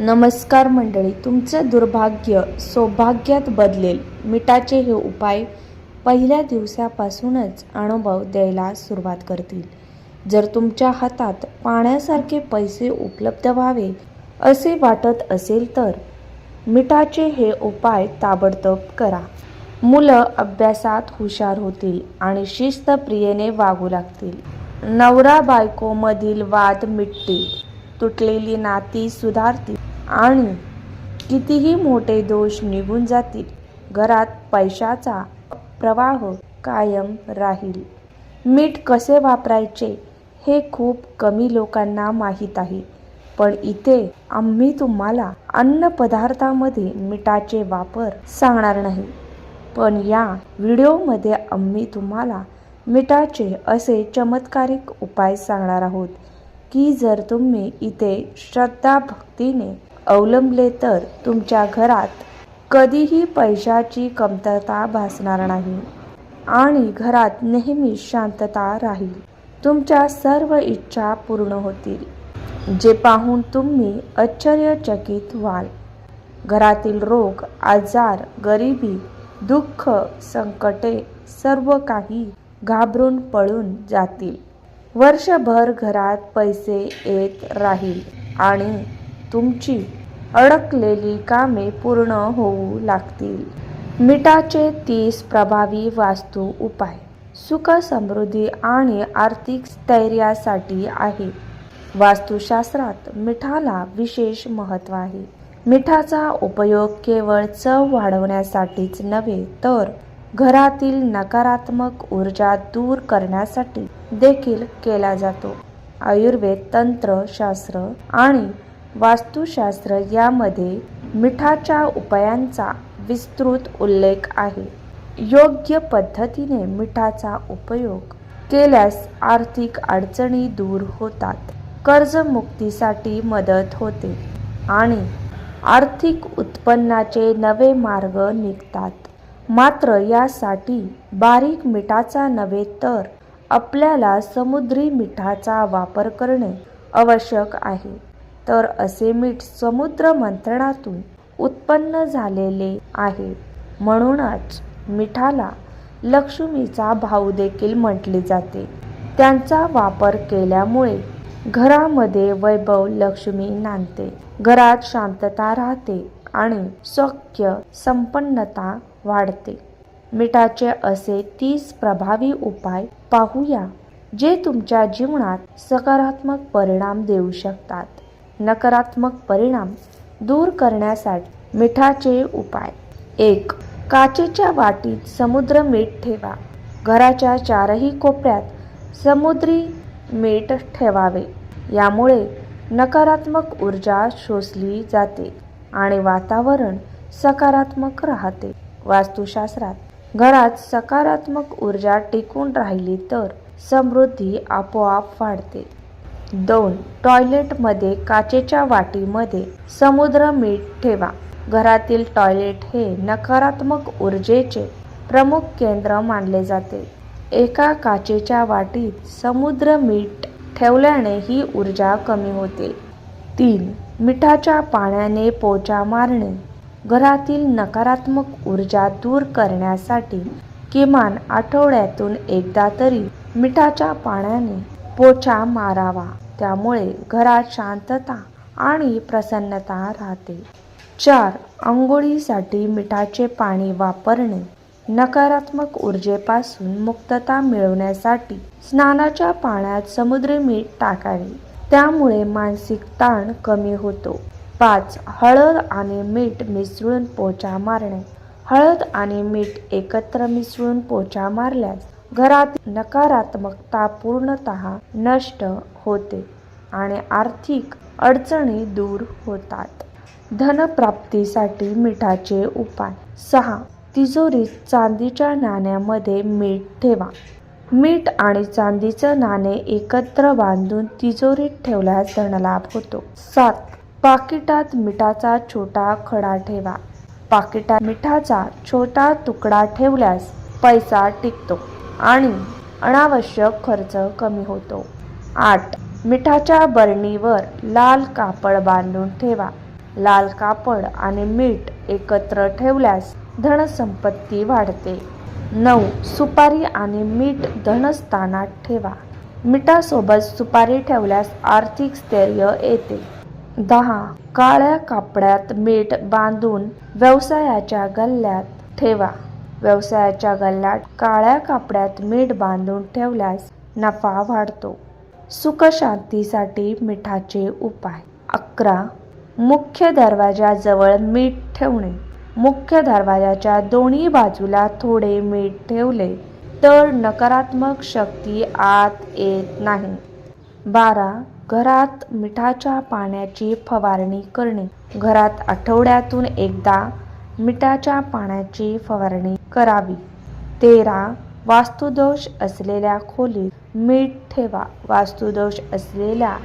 नमस्कार मंडळी तुमचं दुर्भाग्य सौभाग्यात बदलेल. मिठाचे हे उपाय पहिल्या दिवसापासूनच अनुभव द्यायला सुरुवात करतील. जर तुमच्या हातात पाण्यासारखे पैसे उपलब्ध व्हावे असे वाटत असेल तर मिठाचे हे उपाय ताबडतोब करा. मुलं अभ्यासात हुशार होतील आणि शिस्तप्रियेने वागू लागतील. नवरा बायकोमधील वाद मिटतील. तुटलेली नाती सुधारतील आणि कितीही मोठे दोष निघून जातील घरात पैशाचा प्रवाह कायम राहील. मीठ कसे वापरायचे हे खूप कमी लोकांना माहीत आहे. पण इथे आम्ही तुम्हाला अन्न पदार्थामध्ये मिठाचे वापर सांगणार नाही. पण या व्हिडिओमध्ये आम्ही तुम्हाला मिठाचे असे चमत्कारिक उपाय सांगणार आहोत. की जर तुम्ही इथे श्रद्धा भक्तीने अवलंबले तर तुमच्या घरात कधीही पैशाची कमतरता भासणार नाही आणि घरात नेहमी शांतता राहील. तुमच्या सर्व इच्छा पूर्ण होतील. जे पाहून तुम्ही आश्चर्यचकित व्हाल. घरातील रोग आजार गरिबी दुःख संकटे सर्व काही घाबरून पळून जातील. वर्षभर घरात पैसे येत राहील आणि तुमची अडकलेली कामे पूर्ण होऊ लागतील. मिठाचे तीस प्रभावी वास्तू उपाय. सुख समृद्धी आणि आर्थिक स्थैर्यासाठी आहे. वास्तुशास्त्रात मिठाला विशेष महत्त्व आहे. मिठाचा उपयोग केवळ चव वाढवण्यासाठीच नव्हे तर घरातील नकारात्मक ऊर्जा दूर करण्यासाठी देखील केला जातो. आयुर्वेद तंत्रशास्त्र आणि वास्तुशास्त्र यामध्ये मिठाच्या उपायांचा विस्तृत उल्लेख आहे. योग्य पद्धतीने मिठाचा उपयोग केल्यास आर्थिक अडचणी दूर होतात कर्जमुक्तीसाठी मदत होते आणि आर्थिक उत्पन्नाचे नवे मार्ग निघतात. मात्र यासाठी बारीक मिठाचा नव्हे तर आपल्याला समुद्री मिठाचा वापर करणे आवश्यक आहे. तर असे मीठ समुद्र मंथनातून उत्पन्न झालेले आहे. म्हणूनच मिठाला लक्ष्मीचा भाऊ देखील म्हटले जाते. त्यांचा वापर केल्यामुळे घरामध्ये वैभव लक्ष्मी नांदते. घरात शांतता राहते आणि सौख्य संपन्नता वाढते. मिठाचे असे तीस प्रभावी उपाय पाहूया जे तुमच्या जीवनात सकारात्मक परिणाम देऊ शकतात. नकारात्मक परिणाम दूर करण्यासाठी मिठाचे उपाय. एक काचेच्या वाटीत समुद्र मीठ ठेवा. घराच्या चारही कोपऱ्यात समुद्री मीठ ठेवावे. यामुळे नकारात्मक ऊर्जा शोषली जाते आणि वातावरण सकारात्मक राहते. वास्तुशास्त्रात. घरात सकारात्मक ऊर्जा टिकून राहिली तर समृद्धी आपोआप वाढते. दोन टॉयलेटमध्ये काचेच्या वाटीमध्ये समुद्र मीठ ठेवा. घरातील टॉयलेट हे नकारात्मक ऊर्जेचे प्रमुख केंद्र मानले जाते. एका काचेच्या वाटीत समुद्र मीठ ठेवल्याने ही ऊर्जा कमी होते. तीन मिठाच्या पाण्याने पोचा मारणे. घरातील नकारात्मक ऊर्जा दूर करण्यासाठी किमान आठवड्यातून एकदा तरी मिठाच्या पाण्याने पोछा मारावा. त्यामुळे घरात शांतता आणि प्रसन्नता राहते. चार आंघोळीसाठी मिठाचे पाणी वापरणे. नकारात्मक ऊर्जेपासून मुक्तता मिळवण्यासाठी स्नानाच्या पाण्यात समुद्री मीठ टाकावे. त्यामुळे मानसिक ताण कमी होतो. पाच हळद आणि मीठ मिसळून पोचा मारणे. हळद आणि मीठ एकत्र मिसळून पोचा मारल्यास घरात नकारात्मकता पूर्णतः नष्ट होते आणि आर्थिक अडचणी दूर होतात. धनप्राप्तीसाठी मिठाचे उपाय. सहा तिजोरीत चांदीच्या नाण्यामध्ये मीठ ठेवा. मीठ आणि चांदीचं नाणे एकत्र बांधून तिजोरीत ठेवल्यास धनलाभ होतो. सात पाकिटात मिठाचा छोटा खडा ठेवा. पाकिटात मिठाचा छोटा तुकडा ठेवल्यास पैसा टिकतो आणि अनावश्यक खर्च कमी होतो. आठ. मिठाच्या बरणीवर लाल कापड बांधून ठेवा. लाल कापड आणि मीठ एकत्र ठेवल्यास धनसंपत्ती वाढते. नऊ. सुपारी आणि मीठ धनस्थानात ठेवा. मिठासोबत सुपारी ठेवल्यास आर्थिक स्थैर्य येते. दहा काळ्या कापड्यात मीठ बांधून व्यवसायाच्या गल्ल्यात ठेवा. व्यवसायाच्या गल्ल्यात काळ्या कापड्यात मीठ बांधून ठेवल्यास नफा वाढतो. सुखशांतीसाठी मिठाचे उपाय. अकरा. मुख्य दरवाजाजवळ मीठ ठेवणे. मुख्य दरवाजाच्या दोन्ही बाजूला थोडे मीठ ठेवले तर नकारात्मक शक्ती आत येत नाही. बारा. घरात मिठाच्या पाण्याची फवारणी करणे. घरात आठवड्यातून एकदा मिठाच्या पाण्याची फवारणी करावी. तेरा वास्तुदोष असलेल्या खोलीत मीठ ठेवा. वास्तुदोष असलेल्या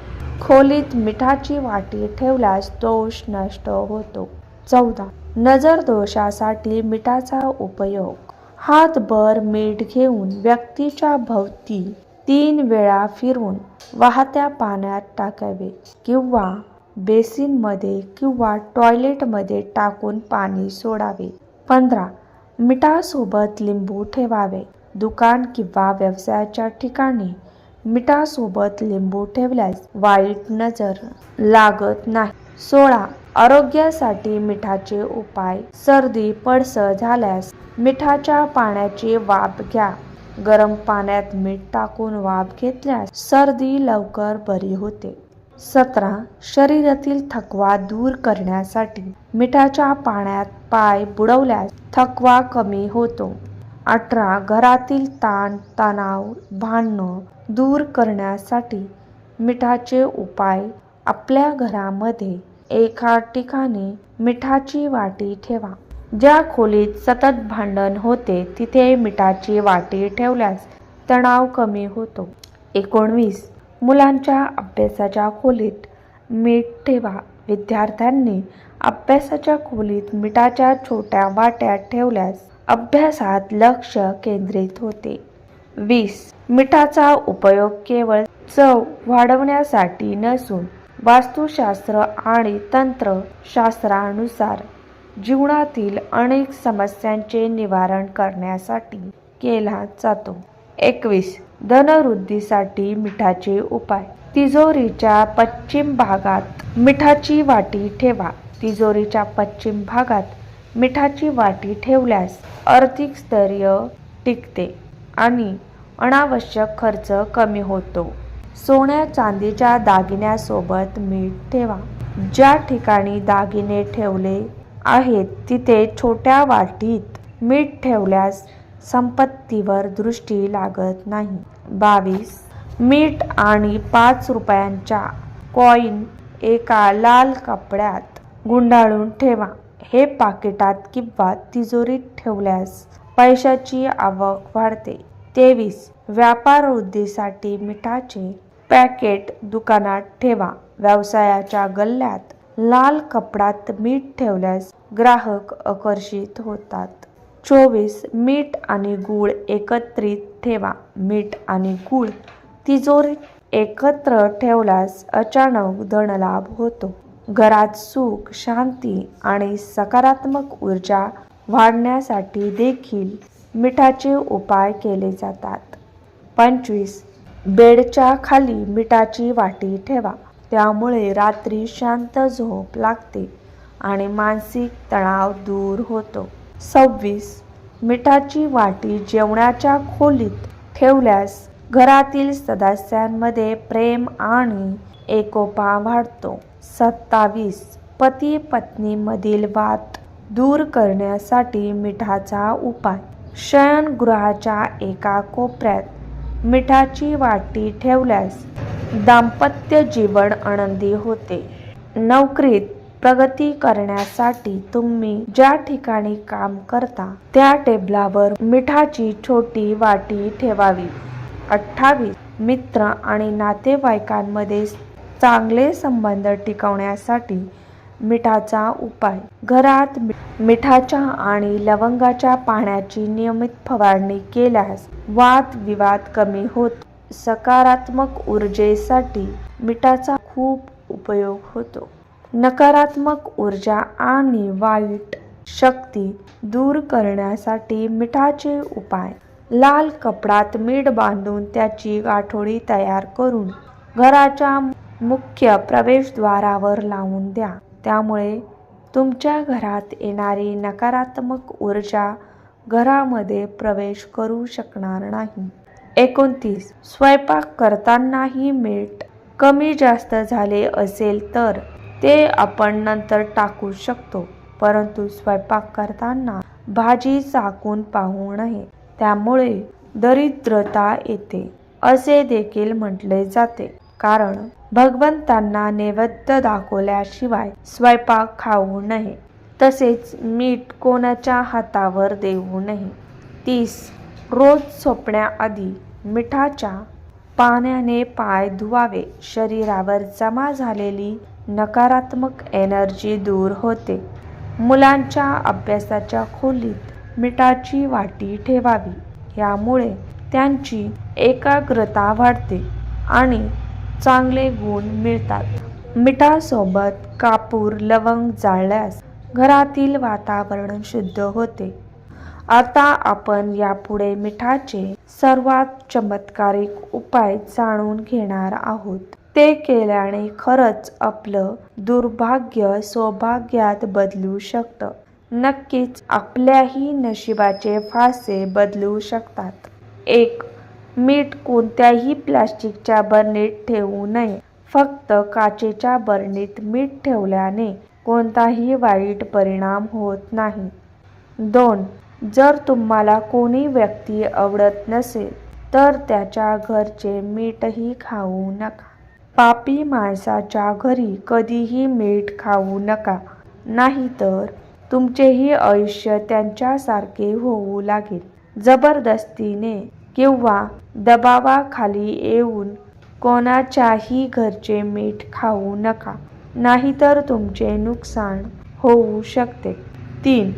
खोलीत मिठाची वाटी ठेवल्यास दोष नष्ट होतो. चौदा नजर दोषासाठी मिठाचा उपयोग. हातभर मीठ घेऊन व्यक्तीच्या भोवती तीन वेळा फिरून वाहत्या पाण्यात टाकावे किंवा बेसिनमध्ये किंवा टॉयलेटमध्ये टाकून पाणी सोडावे. पंधरा. मिठासोबत लिंबू ठेवावे. दुकान किंवा व्यवसायाच्या ठिकाणी मिठासोबत लिंबू ठेवल्यास वाईट नजर लागत नाही. सोळा. आरोग्यासाठी मिठाचे उपाय. सर्दी पडस झाल्यास मिठाच्या पाण्याची वाफ घ्या. गरम पाण्यात मीठ टाकून वाफ घेतल्यास सर्दी लवकर बरी होते. सतरा. शरीरातील थकवा दूर करण्यासाठी मिठाच्या पाण्यात पाय बुडवल्यास थकवा कमी होतो. अठरा. घरातील ताण तणाव भांडणं दूर करण्यासाठी मिठाचे उपाय. आपल्या घरामध्ये एका ठिकाणी मिठाची वाटी ठेवा. ज्या खोलीत सतत भांडण होते तिथे मिठाची वाटी ठेवल्यास तणाव कमी होतो. एकोणवीस. मुलांच्या अभ्यासाच्या खोलीत मीठ ठेवा. विद्यार्थ्यांनी अभ्यासाच्या खोलीत मिठाच्या छोट्या वाट्या ठेवल्यास अभ्यासात लक्ष केंद्रित होते. वीस. मिठाचा उपयोग केवळ चव वाढवण्यासाठी नसून वास्तुशास्त्र आणि तंत्रशास्त्रानुसार जीवनातील अनेक समस्यांचे निवारण करण्यासाठी केला जातो. एकवीस धनवृद्धीसाठी मिठाचे उपाय. तिजोरीच्या पश्चिम भागात मिठाची वाटी ठेवा. तिजोरीच्या पश्चिम भागात मिठाची वाटी ठेवल्यास आर्थिक स्थैर्य टिकते आणि अनावश्यक खर्च कमी होतो. सोन्या चांदीच्या दागिन्यासोबत मीठ ठेवा. ज्या ठिकाणी दागिने ठेवले आहेत तिथे छोट्या वाटीत मीठ ठेवल्यास संपत्तीवर दृष्टी लागत नाही. बावीस. मीठ आणि पाच रुपयांच्या कॉईन एका लाल कपड्यात गुंडाळून ठेवा. हे पाकिटात किंवा तिजोरीत ठेवल्यास पैशाची आवक वाढते. तेवीस. व्यापार वृद्धीसाठी मिठाचे पॅकेट दुकानात ठेवा. व्यवसायाच्या गल्ल्यात लाल कपड्यात मीठ ठेवल्यास ग्राहक आकर्षित होतात. चोवीस मीठ आणि गूळ एकत्रित ठेवा. मीठ आणि गूळ तिजोरीत एकत्र ठेवल्यास अचानक धनलाभ होतो. घरात सुख शांती आणि सकारात्मक ऊर्जा वाढण्यासाठी देखील मिठाचे उपाय केले जातात. पंचवीस बेडच्या खाली मिठाची वाटी ठेवा. त्यामुळे रात्री शांत झोप लागते आणि मानसिक तणाव दूर होतो. सव्वीस. मिठाची वाटी जेवणाच्या खोलीत ठेवल्यास घरातील सदस्यांमध्ये प्रेम आणि एकोपा वाढतो. सत्तावीस. पती पत्नीमधील वाद दूर करण्यासाठी मिठाचा उपाय. शयनगृहाच्या एका कोपऱ्यात मिठाची वाटी ठेवल्यास दाम्पत्य जीवन आनंदी होते. नोकरीत प्रगती करण्यासाठी तुम्ही ज्या ठिकाणी काम करता त्या टेबलावर मिठाची छोटी वाटी ठेवावी. अठ्ठावीस मित्र आणि नातेवाईकांमध्ये चांगले संबंध टिकवण्यासाठी मिठाचा उपाय. घरात मिठाच्या आणि लवंगाच्या पाण्याची नियमित फवारणी केल्यास वाद विवाद कमी होत. सकारात्मक ऊर्जेसाठी मिठाचा खूप उपयोग होतो. नकारात्मक ऊर्जा आणि वाईट शक्ती दूर करण्यासाठी मिठाचे उपाय. लाल कपडात मीठ बांधून त्याची गाठोडी तयार करून घराच्या मुख्य प्रवेशद्वारावर लावून द्या. त्यामुळे तुमच्या घरात येणारी नकारात्मक ऊर्जा घरामध्ये प्रवेश करू शकणार नाही. एकोणतीस. स्वयंपाक करतानाही मीठ कमी जास्त झाले असेल तर ते आपण नंतर टाकू शकतो. परंतु स्वयंपाक करताना भाजी चाकून पाहू नये. त्यामुळे दरिद्रता येते असे देखील म्हटले जाते. कारण भगवंतांना नैवेद्य दाखवल्याशिवाय स्वयंपाक खाऊ नये. तसेच मीठ कोणाच्या हातावर देऊ नये. तीस. रोज झोपण्याआधी मिठाच्या पाण्याने पाय धुवावे. शरीरावर जमा झालेली नकारात्मक एनर्जी दूर होते. मुलांच्या अभ्यासाच्या खोलीत मिठाची वाटी ठेवावी. यामुळे त्यांची एकाग्रता वाढते आणि चांगले गुण मिळतात. मिठासोबत कापूर लवंग जाळल्यास घरातील वातावरण शुद्ध होते. आता आपण यापुढे मिठाचे सर्वात चमत्कारिक उपाय जाणून घेणार आहोत. ते केल्याने खरंच आपलं दुर्भाग्य सौभाग्यात बदलू शकतं. नक्कीच आपल्याही नशिबाचे फासे बदलू शकतात. एक मीठ कोणत्याही प्लास्टिकच्या बरणीत ठेवू नये. फक्त काचेच्या बरणीत मीठ ठेवल्याने कोणताही वाईट परिणाम होत नाही. दोन जर तुम्हाला कोणी व्यक्ती आवडत नसेल तर त्याच्या घरचे मीठही खाऊ नका. पापी माणसाच्या घरी कधीही मीठ खाऊ नका. नाहीतर तुमचेही आयुष्य त्यांच्यासारखे होऊ लागेल. जबरदस्तीने किंवा दबावाखाली येऊन कोणाच्याही घरचे मीठ खाऊ नका. नाहीतर तुमचे नुकसान होऊ शकते. तीन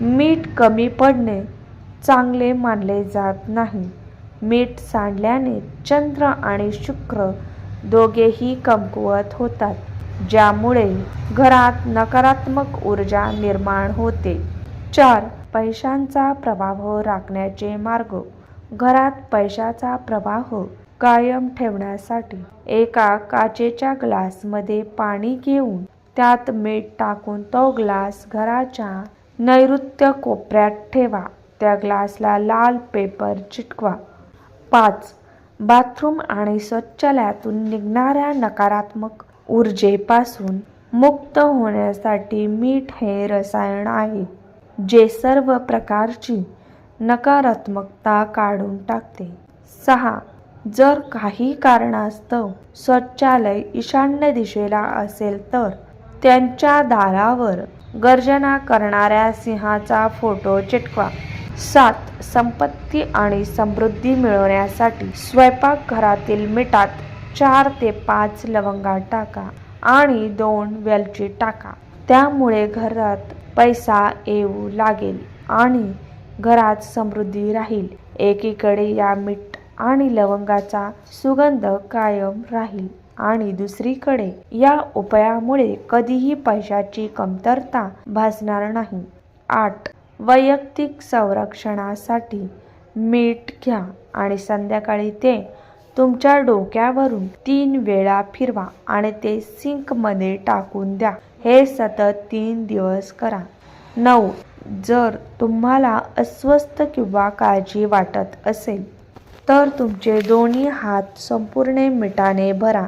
मीठ कमी पडणे चांगले मानले जात नाही. मीठ सांडल्याने चंद्र आणि शुक्र दोघेही कमकुवत होतात ज्यामुळे घरात नकारात्मक ऊर्जा निर्माण होते. चार पैशांचा प्रवाह राखण्याचे मार्ग. घरात पैशाचा प्रवाह कायम ठेवण्यासाठी एका काचेच्या ग्लासमध्ये पाणी घेऊन त्यात मीठ टाकून तो ग्लास घराच्या नैऋत्य कोपऱ्यात ठेवा. त्या ग्लासला लाल पेपर चिटकवा. पाच. बाथरूम आणि शौचालयातून निघणाऱ्या नकारात्मक ऊर्जेपासून मुक्त होण्यासाठी मीठ हे रसायन आहे जे सर्व प्रकारची नकारात्मकता काढून टाकते. सहा. जर काही कारणास्तव शौचालय ईशान्य दिशेला असेल तर त्यांच्या दारावर गर्जना करणाऱ्या सिंहाचा फोटो चिटकवा. सात संपत्ती आणि समृद्धी मिळवण्यासाठी स्वयंपाकघरातील मिठात चार ते पाच लवंगा टाका आणि दोन वेलची टाका. त्यामुळे घरात पैसा येऊ लागेल आणि घरात समृद्धी राहील. एकीकडे या मीठ आणि लवंगाचा सुगंध कायम राहील. आणि दुसरीकडे या उपायामुळे कधीही पैशाची कमतरता भासणार नाही. आठ. वैयक्तिक संरक्षणासाठी मीठ घ्या आणि संध्याकाळी ते तुमच्या डोक्यावरून तीन वेळा फिरवा आणि ते सिंकमध्ये टाकून द्या. हे सतत तीन दिवस करा. नऊ. जर तुम्हाला अस्वस्थ किंवा काळजी वाटत असेल तर तुमचे दोन्ही हात संपूर्ण मिठाने भरा.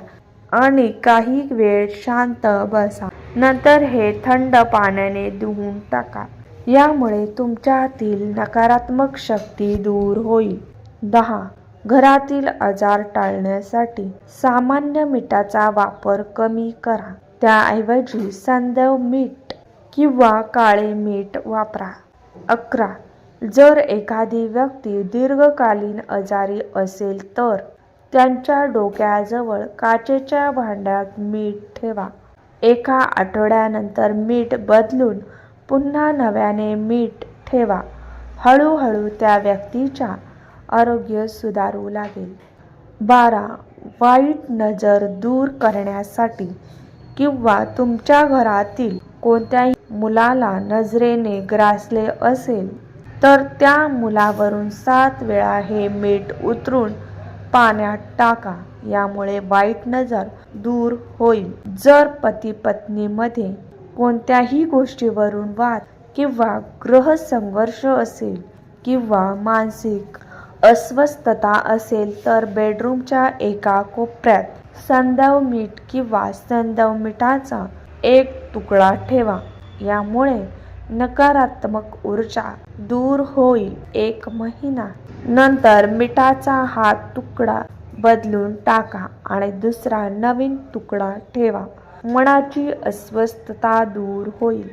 आणि काही वेळ शांत बसा. नंतर हे थंड पाण्याने धुवून टाका. यामुळे तुमच्यातील नकारात्मक शक्ती दूर होईल. दहा. घरातील आजार टाळण्यासाठी सामान्य मिठाचा वापर कमी करा. त्याऐवजी संदैव मीठ किंवा काळे मीठ वापरा. अकरा. जर एखादी व्यक्ती दीर्घकालीन आजारी असेल तर त्यांच्या डोक्याजवळ काचेच्या भांड्यात मीठ ठेवा. एका आठवड्यानंतर मीठ बदलून पुन्हा नव्याने मीठ ठेवा. हळूहळू त्या व्यक्तीच्या आरोग्य सुधारू लागेल. बारा वाईट नजर दूर करण्यासाठी किंवा तुमच्या घरातील कोणत्याही मुलाला नजरेने ग्रासले असेल तर त्या मुलावरून सात वेळा हे मीठ उतरून पाण्यात टाका यामुळे वाईट नजर दूर होईल. जर पती पत्नीमध्ये कोणत्याही गोष्टीवरून वाद किंवा ग्रह संघर्ष असेल किंवा मानसिक अस्वस्थता असेल तर बेडरूमच्या एका कोपऱ्यात संदव मीठ किंवा संदव मिठाचा एक तुकडा ठेवा. यामुळे नकारात्मक ऊर्जा दूर होईल एक महिना. नंतर मिठाचा हा तुकडा बदलून टाका आणि दुसरा नवीन तुकडा ठेवा. मनाची अस्वस्थता दूर होईल.